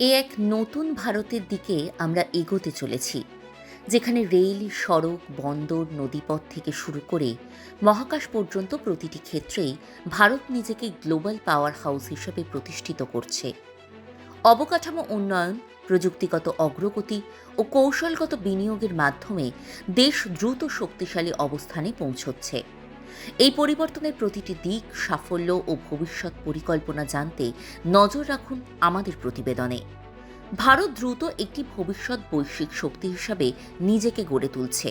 এ এক নতুন ভারতের দিকে আমরা এগোতে চলেছি, যেখানে রেল, সড়ক, বন্দর, নদীপথ থেকে শুরু করে মহাকাশ পর্যন্ত প্রতিটি ক্ষেত্রেই ভারত নিজেকে গ্লোবাল পাওয়ার হাউস হিসেবে প্রতিষ্ঠিত করছে। অবকাঠামো উন্নয়ন, প্রযুক্তিগত অগ্রগতি ও কৌশলগত বিনিয়োগের মাধ্যমে দেশ দ্রুত শক্তিশালী অবস্থানে পৌঁছচ্ছে। এই পরিবর্তনের প্রতিটি দিক, সাফল্য ও ভবিষ্যৎ পরিকল্পনা জানতে নজর রাখুন আমাদের প্রতিবেদনে। ভারত দ্রুত একটি ভবিষ্যৎ বৈশ্বিক শক্তি হিসাবে নিজেকে গড়ে তুলছে।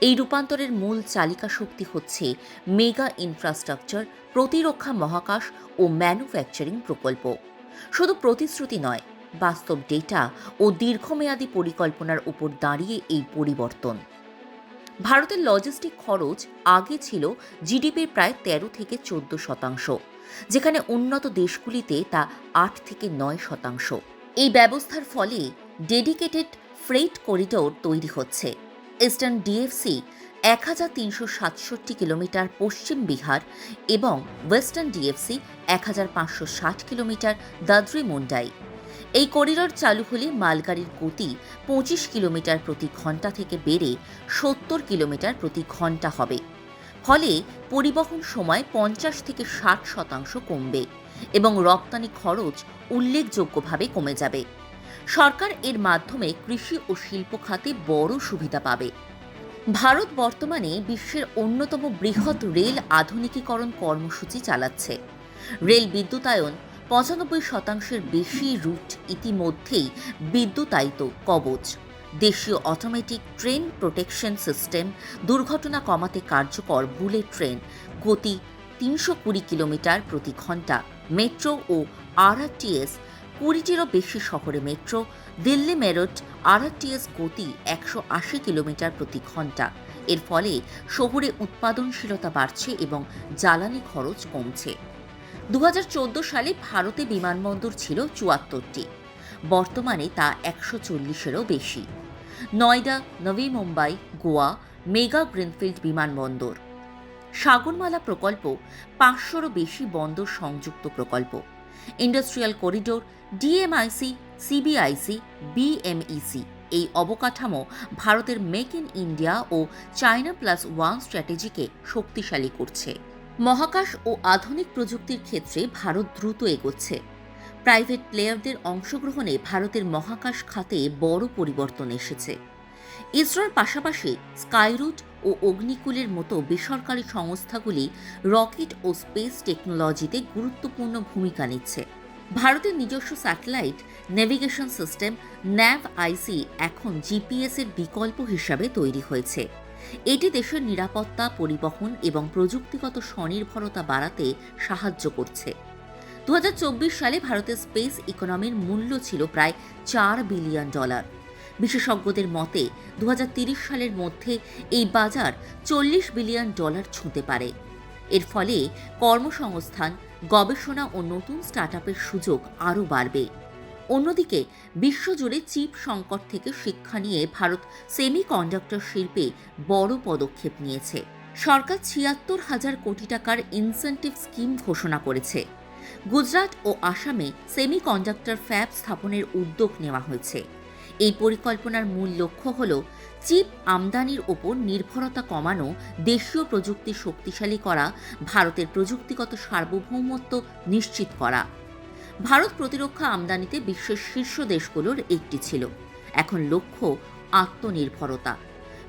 এই রূপান্তরের মূল চালিকা শক্তি হচ্ছে মেগা ইনফ্রাস্ট্রাকচার, প্রতিরক্ষা মহাকাশ ও ম্যানুফ্যাকচারিং প্রকল্প। শুধু প্রতিশ্রুতি নয়, বাস্তব ডেটা ও দীর্ঘমেয়াদী পরিকল্পনার উপর দাঁড়িয়ে এই পরিবর্তন। ভারতের লজিস্টিক খরচ আগে ছিল জিডিপির প্রায় তেরো থেকে চোদ্দ শতাংশ, যেখানে উন্নত দেশগুলিতে তা আট থেকে নয় শতাংশ। এই ব্যবস্থার ফলে ডেডিকেটেড ফ্রেট করিডোর তৈরি হচ্ছে। ইস্টার্ন ডিএফসি এক হাজার তিনশো সাতষট্টি কিলোমিটার পশ্চিম বিহার এবং ওয়েস্টার্ন ডিএফসি এক হাজার পাঁচশো ষাট কিলোমিটার দাদ্রি মুন্ডাই এই করিডর চালু হলে মালগাড়ির গতি পঁচিশ কিলোমিটার প্রতি ঘণ্টা থেকে বেড়ে সত্তর কিলোমিটার প্রতি ঘণ্টা হবে। ফলে পরিবহন সময় পঞ্চাশ থেকে ষাট শতাংশ কমবে এবং রপ্তানি খরচ উল্লেখযোগ্যভাবে কমে যাবে। সরকার এর মাধ্যমে কৃষি ও শিল্প খাতে বড় সুবিধা পাবে। ভারত বর্তমানে বিশ্বের অন্যতম বৃহৎ রেল আধুনিকীকরণ কর্মসূচি চালাচ্ছে। রেল বিদ্যুতায়ন পঁচানব্বই শতাংশের বেশি রুট ইতিমধ্যেই বিদ্যুতায়িত কবচ। দেশীয় অটোমেটিক ট্রেন প্রোটেকশন সিস্টেম দুর্ঘটনা কমাতে কার্যকর বুলেট ট্রেন গতি তিনশো কুড়ি কিলোমিটার প্রতি ঘণ্টা মেট্রো ও আরআরটিএস কুড়িটিরও বেশি শহরে মেট্রো দিল্লি মেরঠ আরআরটিএস গতি একশো আশি কিলোমিটার প্রতি ঘণ্টা। এর ফলে শহরে উৎপাদনশীলতা বাড়ছে এবং জ্বালানি খরচ কমছে। দু হাজার চোদ্দ সালে ভারতে বিমানবন্দর ছিল চুয়াত্তরটি। বর্তমানে তা একশো চল্লিশেরও বেশি। নয়ডা নভি মুম্বাই, গোয়া, মেগা গ্রিনফিল্ড বিমানবন্দর। সাগরমালা প্রকল্প পাঁচশোরও বেশি বন্দর সংযুক্ত প্রকল্প। Industrial corridor, DMIC, CBIC, BMEC এই অবকাঠামো ভারতের মেক ইন ইন্ডিয়া ও চায়না প্লাস ওয়ান স্ট্র্যাটেজিকে শক্তিশালী করছে। মহাকাশ ও আধুনিক প্রযুক্তির ক্ষেত্রে ভারত দ্রুত এগোচ্ছে। প্রাইভেট প্লেয়ারদের অংশগ্রহণে ভারতের মহাকাশ খাতে বড় পরিবর্তন এসেছে। ইসরোর পাশাপাশি স্কাইরুট ও অগ্নিকুলের মতো বেসরকারি সংস্থাগুলি রকেট ও স্পেস টেকনোলজিতে গুরুত্বপূর্ণ ভূমিকা নিচ্ছে। ভারতের নিজস্ব satellite, navigation system, NavIC এখন জিপিএসের বিকল্প হিসাবে তৈরি হয়েছে। এটি দেশের নিরাপত্তা, পরিবহন এবং প্রযুক্তিগত স্বনির্ভরতা বাড়াতে সাহায্য করছে। দু হাজার চব্বিশ সালে ভারতের স্পেস ইকোনমির মূল্য ছিল প্রায় চার বিলিয়ন ডলার। বিশেষজ্ঞদের মতে দু সালের মধ্যে এই বাজার চল্লিশ বিলিয়ন ডলার ছুঁতে পারে। এর ফলে কর্মসংস্থান, গবেষণা ও নতুন স্টার্টআপের সুযোগ আরও বাড়বে। অন্যদিকে, বিশ্বজুড়ে চিপ সংকট থেকে শিক্ষা নিয়ে ভারত সেমি কন্ডাক্টর শিল্পে বড় পদক্ষেপ নিয়েছে। সরকার ছিয়াত্তর হাজার কোটি টাকার ইনসেন্টিভ স্কিম ঘোষণা করেছে। গুজরাট ও আসামে সেমি কন্ডাক্টর ফ্যাব স্থাপনের উদ্যোগ নেওয়া হয়েছে। এই পরিকল্পনার মূল লক্ষ্য হল চিপ আমদানির ওপর নির্ভরতা কমানো, দেশীয় প্রযুক্তি শক্তিশালী করা, ভারতের প্রযুক্তিগত সার্বভৌমত্ব নিশ্চিত করা। ভারত প্রতিরক্ষা আমদানিতে বিশ্বের শীর্ষ দেশগুলোর একটি ছিল। এখন লক্ষ্য আত্মনির্ভরতা।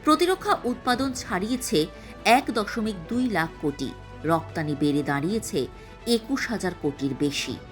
প্রতিরক্ষা উৎপাদন ছাড়িয়েছে এক দশমিক দুই লাখ কোটি। রপ্তানি বেড়ে দাঁড়িয়েছে একুশ হাজার কোটির বেশি।